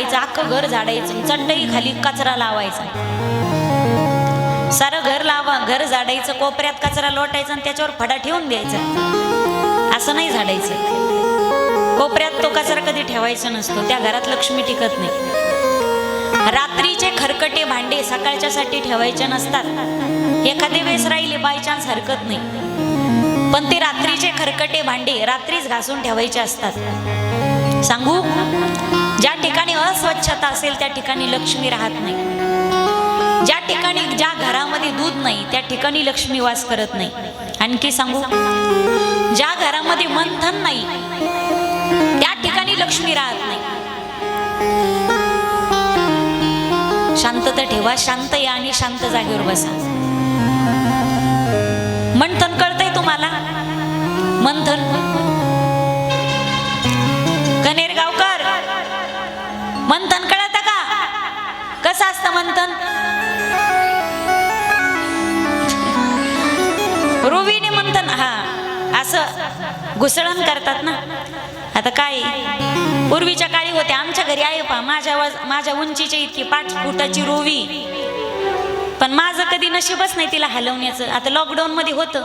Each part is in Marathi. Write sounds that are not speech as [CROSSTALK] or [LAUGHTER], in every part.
झाडायचं अख्खं घर झाडायचं चटई खाली कचरा लावायचा. सारं घर लावा घर झाडायचं कोपऱ्यात कचरा लोटायचा आणि त्याच्यावर फडा ठेवून द्यायचा. असं नाही झाडायचं. कोपऱ्यात तो कचरा कधी ठेवायचा नसतो. त्या घरात लक्ष्मी टिकत नाही. रात्रीचे खरकटे भांडे सकाळच्यासाठी ठेवायचे नसतात. एखादे वेळेस राहिले बाय चान्स हरकत नाही. पण ते रात्रीचे खरकटे भांडे रात्रीच घासून ठेवायचे असतात. सांगू? ज्या ठिकाणी अस्वच्छता असेल त्या ठिकाणी लक्ष्मी राहत नाही. ज्या ठिकाणी ज्या घरामध्ये दूध नाही त्या ठिकाणी लक्ष्मी वास करत नाही. आणखी सांगू? ज्या घरामध्ये मंथन नाही त्या ठिकाणी लक्ष्मी राहत नाही. शांतता ठेवा शांत या आणि शांत जागेवर बसा. मंथन कळतंय तुम्हाला? मंथन? कनेरगावकर? मंथन कळत का? कसं असतं मंथन? रुवीने मंथन हा असं घुसळण करतात ना. आता काय पूर्वीच्या काळी होते आमच्या घरी आहे पा माझ्या वज- माझ्या उंचीच्या इतकी पाच फुटाची रुवी पण माझं कधी नशीबच नाही तिला हलवण्याचं आता लॉकडाऊन मध्ये होतं.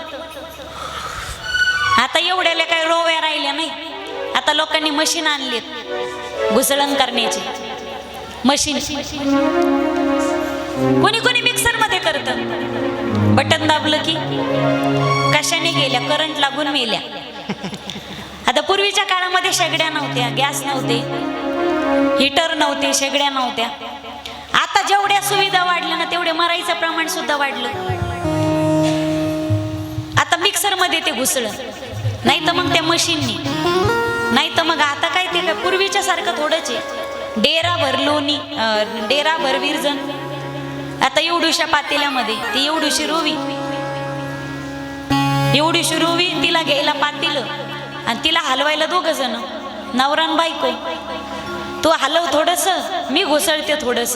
आता एवढ्याला काही रोव्या राहिल्या नाही. आता लोकांनी मशीन आणलीत. घुसळण करण्याची. मशीन. कोणी कोणी मिक्सरमध्ये करत. बटन दाबलं की कशाने गेल्या? करंट लागून मेल्या. आता पूर्वीच्या काळामध्ये शेगड्या नव्हत्या गॅस नव्हते हिटर नव्हते शेगड्या नव्हत्या. आता जेवढ्या सुविधा वाढल्या ना तेवढे मराईचं प्रमाण सुद्धा वाढलं. आता मिक्सरमध्ये ते घुसळं. नाही तर मग त्या मशीननी नाही तर मग आता काय ते काय पूर्वीच्या सारखं थोडंच आहे. डेरा भरलोनी डेरा भर आता एवढूशा पातेल्यामध्ये ती एवढीशी रोवी. एवढीशी रोवी तिला घ्यायला पातील. आणि तिला हलवायला दोघ जण. नवरान बायको. तू हलव थोडस मी घुसळते थोडस.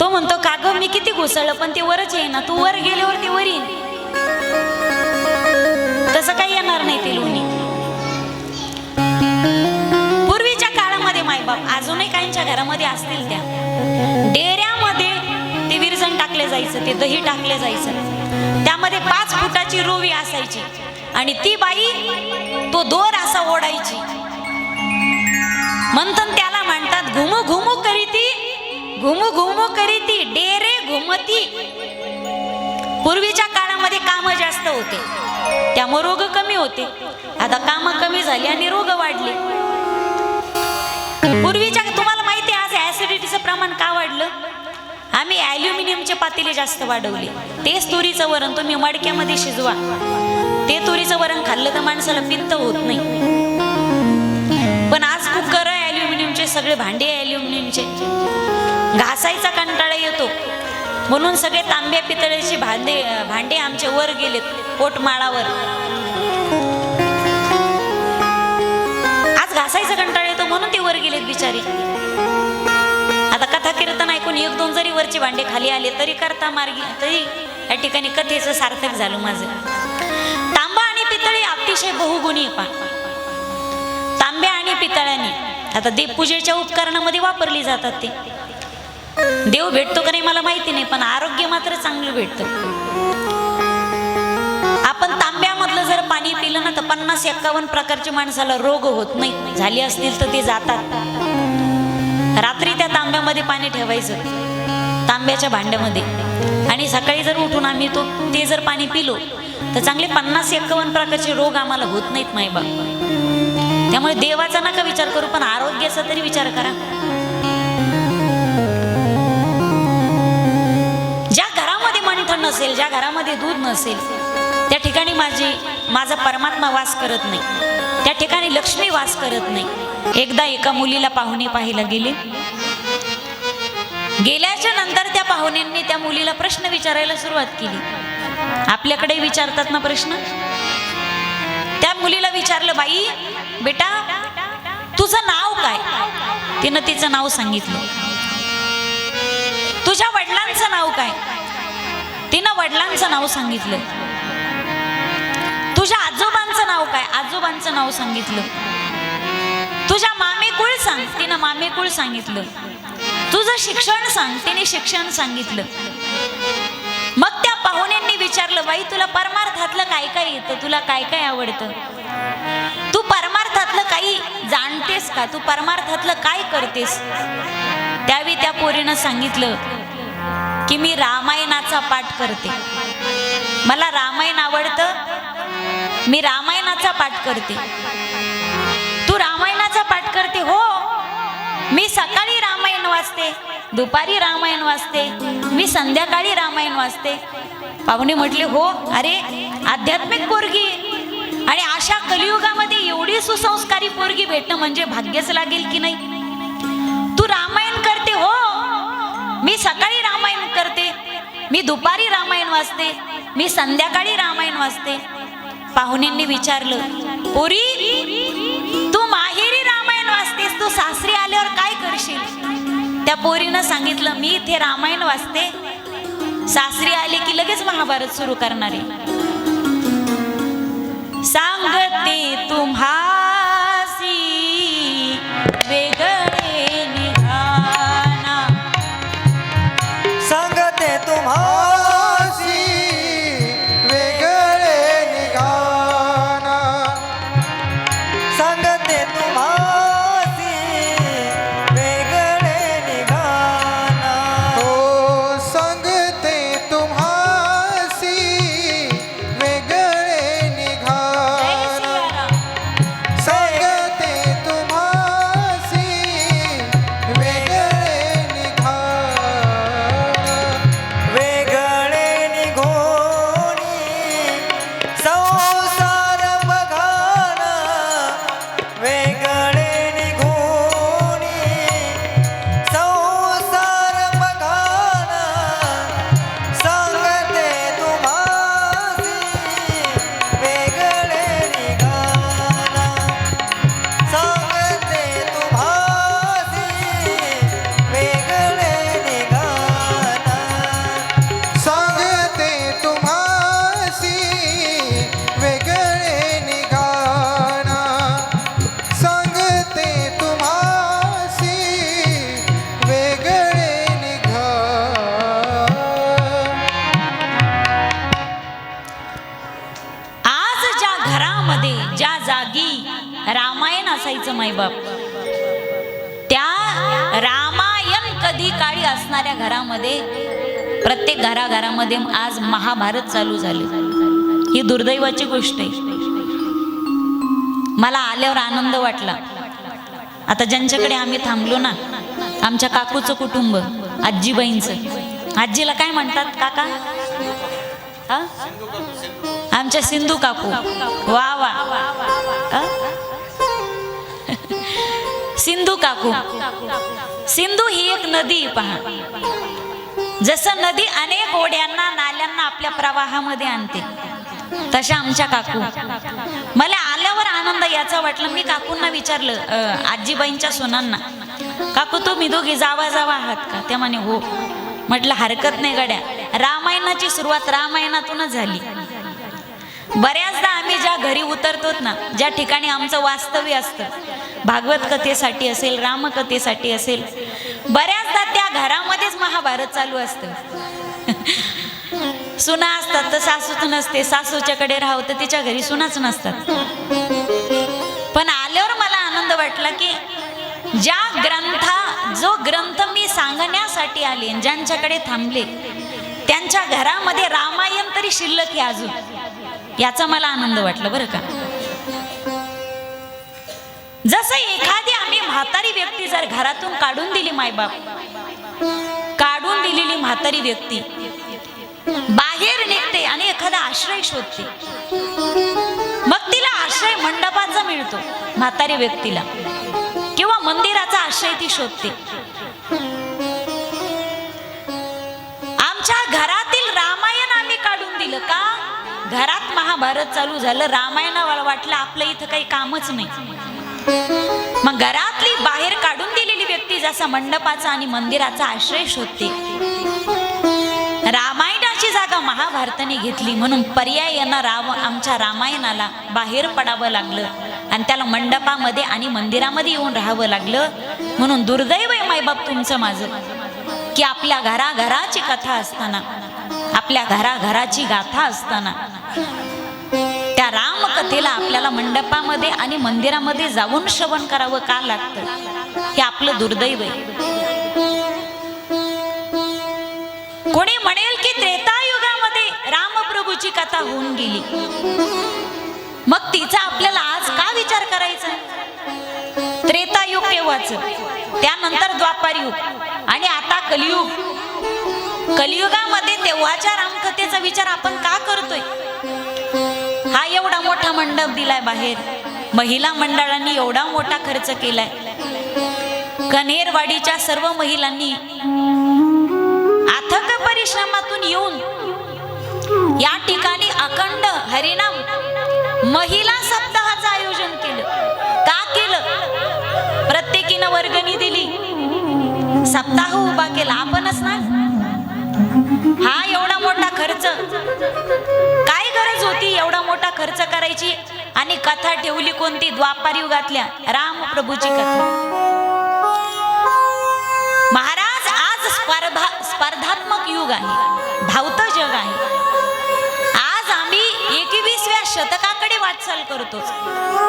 तो म्हणतो का ग मी किती घुसळलं? पण ते वरच येईना ना. तू वर गेल्यावर ते वर येईन तसं काही येणार नाही ते लोणी. बाप अजूनही काहींच्या घरामध्ये असतील त्या. डेऱ्यामध्ये ते विरजण टाकले जायचं ते दही टाकले जायचं. त्यामध्ये पाच फुटाची रोवी असायची. आणि ती बाई तो दोर असा ओढायची. मंथन त्याला म्हणतात घुमू घुमू करीती घुमू घुमू करीती डेरे घुमती. पूर्वीच्या काळामध्ये काम जास्त होते. त्यामुळे रोग कमी होते. आता काम कमी झाली आणि रोग वाढले. पूर्वीच्या तुम्हाला माहिती आहे आज ऍसिडिटीचं प्रमाण का वाढलं? आम्ही ॲल्युमिनियमचे पातेले जास्त वाढवले. तेच तुरीचं वरण तुम्ही मडक्यामध्ये शिजवा. ते तुरीचं वरण खाल्लं तर माणसाला पित्त होत नाही. पण आज कुकर आहे ॲल्युमिनियमचे सगळे भांडे ॲल्युमिनियमचे घासायचा कंटाळा येतो. म्हणून सगळे तांब्या पितळेचे भांडे भांडे आमचे वर गेलेत पोटमाळावर. वर गेलेत बिचारी. आता कथा कीर्तन ऐकून एक दोन जरी वरचे भांडे खाली आले तरी करता मार्गी तरी या ठिकाणी कथेचं सार्थक झालं माझं. तांबा आणि पितळी अतिशय बहुगुणी पा. तांब्या आणि पितळ्याने आता देवपूजेच्या उपकरणामध्ये वापरली जातात ते. देव भेटतो का नाही मला माहिती नाही पण आरोग्य मात्र चांगलं भेटतं. पाहिलं ना तर पन्नास एक्कावन्न प्रकारची माणसाला रोग होत नाही. झाली असतील तर ते जातात. रात्री त्या तांब्यामध्ये पाणी ठेवायचं. तांब्याच्या भांड्यामध्ये. आणि सकाळी जर उठून आम्ही तो ते जर पाणी पिलो तर चांगले पन्नास एक्कावन्न प्रकारचे रोग आम्हाला होत नाहीत मायबा त्यामुळे देवाचा नका विचार करू पण आरोग्याचा तरी विचार करा. ज्या घरामध्ये मंथन नसेल ज्या घरामध्ये दूध नसेल माझा परमात्मा वास करत नाही. त्या ठिकाणी लक्ष्मी वास करत नाही. एकदा एका मुलीला पाहुणे पाहायला गेले. गेल्याच्यानंतर त्या पाहुण्यांनी त्या मुलीला प्रश्न विचारायला सुरुवात केली. आपल्याकडे विचारतात ना प्रश्न? त्या मुलीला विचारलं बाई बेटा तुझं नाव काय? तिनं तिचं नाव सांगितलं. तुझ्या वडिलांचं नाव काय? तिनं वडिलांचं नाव सांगितलं. नाव काय? आजोबांचं नाव सांगितलं. तुझ्या मामेकुळ सांग. तिनं मामेकुळ सांगितलं. तुझं शिक्षण सांग. तिने शिक्षण सांगितलं. मग त्या पाहुण्यांनी विचारलं बाई तुला परमार्थातलं काय काय येतं? तुला काय काय आवडतं? तू परमार्थातलं काही जाणतेस का? तू परमार्थातलं काय करतेस? त्यावेळी त्या पोरीनं सांगितलं की मी रामायणाचा पाठ करते. मला रामायण आवडतं मी रामायणाचा पाठ करते. तू रामायणाचा पाठ करते हो. मी सकाळी रामायण वाचते दुपारी रामायण वाचते मी संध्याकाळी रामायण वाचते. पाहुणे म्हटले हो अरे आध्यात्मिक पोरगी आणि अशा कलियुगामध्ये एवढी सुसंस्कारी पोरगी भेटणं म्हणजे भाग्यच लागेल की नाही? तू रामायण करते हो. मी सकाळी रामायण करते मी दुपारी रामायण वाचते मी संध्याकाळी रामायण वाचते. पाहुण्यांनी विचारलं पोरी तू माहेरी रामायण वाचतेस तू सासरी आल्यावर काय करशील? त्या पोरीनं सांगितलं मी इथे रामायण वाचते. सासरी आले की लगेच महाभारत सुरू करणारे. सांगते तुम्हा जागी रामायण असायचं मायबाप त्या रामायण कधी काळी असणाऱ्या घरामध्ये प्रत्येक घराघरामध्ये आज महाभारत चालू झाले. ही दुर्दैवाची गोष्ट आहे. मला आल्यावर आनंद वाटला. आता ज्यांच्याकडे आम्ही थांबलो ना आमच्या काकूचं कुटुंब आजीबाईंचं. आजीला काय म्हणतात काका? हा? आमच्या सिंधू काकू. वा वा. सिंधू काकू. सिंधू ही एक नदी पहा. जसं नदी अनेक ओढ्यांना नाल्यांना आपल्या प्रवाहामध्ये आणते तशा आमच्या काकू. मला आल्यावर आनंद याचा वाटलं. मी काकूंना विचारलं आजीबाईंच्या सोनांना काकू तुम्ही दोघी जावा जावा आहात का? त्या म्हणे हो. म्हटलं हरकत नाही गड्या. रामायणाची सुरुवात रामायणातूनच झाली. बऱ्याचदा आम्ही ज्या घरी उतरतो ना ज्या ठिकाणी आमचं वास्तव्य असतं भागवत कथेसाठी असेल रामकथेसाठी असेल बऱ्याचदा त्या घरामध्येच महाभारत चालू असतं. [LAUGHS] सुना असतात तर सासूच नसते सासूच्याकडे राहावं तर तिच्या घरी सुनाच नसतात. पण आल्यावर मला आनंद वाटला की ज्या ग्रंथा जो ग्रंथ मी सांगण्यासाठी आले ज्यांच्याकडे थांबले त्यांच्या घरामध्ये रामायण तरी शिल्लक आहे अजून. याचा मला आनंद वाटला बरं का? जसं एखादी आम्ही म्हातारी व्यक्ती जर घरातून काढून दिली मायबाप काढून दिलेली म्हातारी व्यक्ती बाहेर निघते आणि एखादा आश्रय शोधते. मग तिला आश्रय मंडपाचा मिळतो म्हातारी व्यक्तीला. किंवा मंदिराचा आश्रय ती शोधते. आमच्या घरातील रामायण आम्ही काढून दिलं का? घरात महाभारत चालू झालं रामायणाला वाटलं आपलं इथं काही कामच नाही. मग घरातली बाहेर काढून दिलेली व्यक्ती जसा मंडपाचा आणि मंदिराचा आश्रय शोधते. रामायणाची जागा महाभारताने घेतली म्हणून पर्याय यांना राम आमच्या रामायणाला बाहेर पडावं लागलं. आणि आणि त्याला मंडपामध्ये आणि मंदिरामध्ये येऊन राहावं लागलं. म्हणून दुर्दैव आहे मायबाप तुमचं माझं की आपल्या घराघराची कथा असताना आपल्या घराघराची गाथा असताना त्या रामकथेला आपल्याला मंडपामध्ये आणि मंदिरामध्ये जाऊन श्रवण करावं का लागतं? हे आपलं दुर्दैव आहे. कोणी म्हणेल की त्रेतायुगामध्ये रामप्रभूची कथा होऊन गेली. मग तिचा आपल्याला आज का विचार करायचा? त्रेतायुग तेव्हाच त्यानंतर द्वापार युग. आणि आता कलियुग. कलियुगामध्ये तेव्हाच्या रामकथेचा विचार आपण का मंडप दिलाय बाहेर. महिला मंडळांनी एवढा मोठा खर्च केलाय. कनेरवाडीच्या सर्व महिलांनी अथक परिश्रमातून येऊन या ठिकाणी अखंड हरिनाम महिला सप्ताहाचं आयोजन केलं. का केलं? प्रत्येकीनं वर्गणी दिली. सप्ताह उभा केला. आपणच ना? हा एवढा मोठा खर्च. एवढा मोठा खर्च करायची आणि कथा ठेवली कोणती? द्वापार युगातल्या रामप्रभूची कथा. महाराज आज स्पर्धा स्पर्धात्मक युग आहे. धावतं जग आहे. आज आम्ही एकवीसव्या शतकाकडे वाटचाल करतो.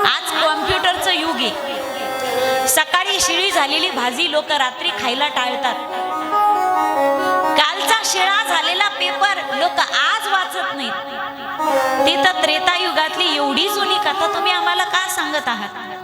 आज कॉम्प्युटरचं युग आहे. सकाळी शिळी झालेली भाजी लोक रात्री खायला टाळतात. कालचा शिळा झालेला पेपर लोक आज वाचत नाहीत. ती तर त्रेतायुगातली एवढी जुनी कथा तुम्ही आम्हाला का सांगत आहात?